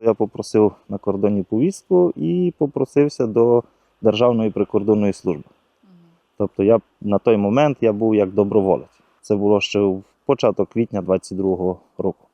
Я попросив на кордоні повістку і попросився до Державної прикордонної служби. Тобто я на той момент я був як доброволець. Це було ще в початок квітня 22-го року.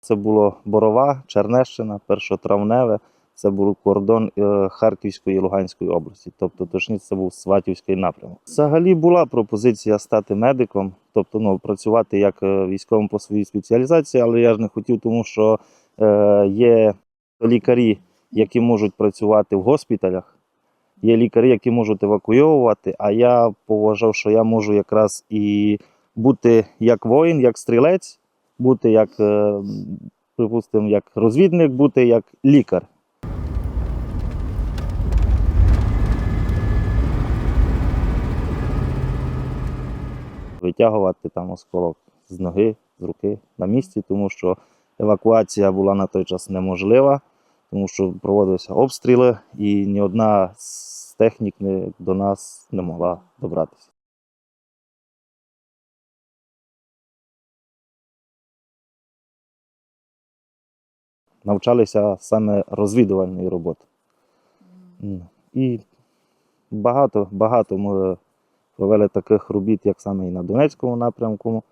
Це було Борова, Чернещина, Першотравневе. Це був кордон е, Харківської і Луганської області, тобто точніше це був Сватівський напрямок. Взагалі була пропозиція стати медиком, тобто ну, працювати як е, військовим по своїй спеціалізації, але я ж не хотів, тому що е, є лікарі, які можуть працювати в госпіталях, є лікарі, які можуть евакуйовувати. А я поважав, що я можу якраз і бути як воїн, як стрілець, бути як, е, припустимо, як розвідник, бути як лікар. Витягувати там осколок з ноги, з руки на місці, тому що евакуація була на той час неможлива, тому що проводилися обстріли, і ні одна з технік до нас не могла добратися. Навчалися саме розвідувальної роботи. І багато, багато ми провели таких робіт, як саме і на Донецькому напрямку.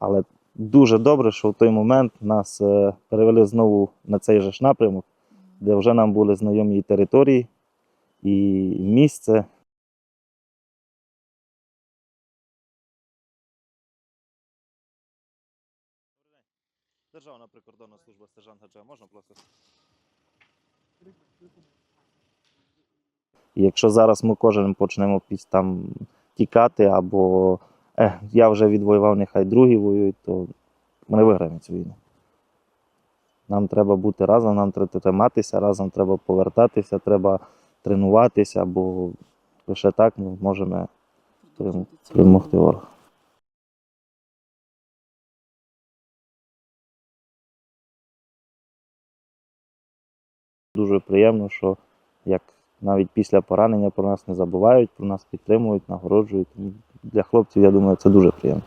Але дуже добре, що в той момент нас е, перевели знову на цей же ж напрямок, де вже нам були знайомі і території, і місце. Державна прикордонна служба сержант Гаджа, можна просто? І якщо зараз ми кожен почнемо піс- там тікати, або е, я вже відвоював, нехай другі воюють, то ми виграємо цю війну. Нам треба бути разом, нам треба триматися, разом треба повертатися, треба тренуватися, бо лише так ми можемо перемогти ворога. Дуже приємно, що як навіть після поранення про нас не забувають, про нас підтримують, нагороджують. Для хлопців, я думаю, це дуже приємно.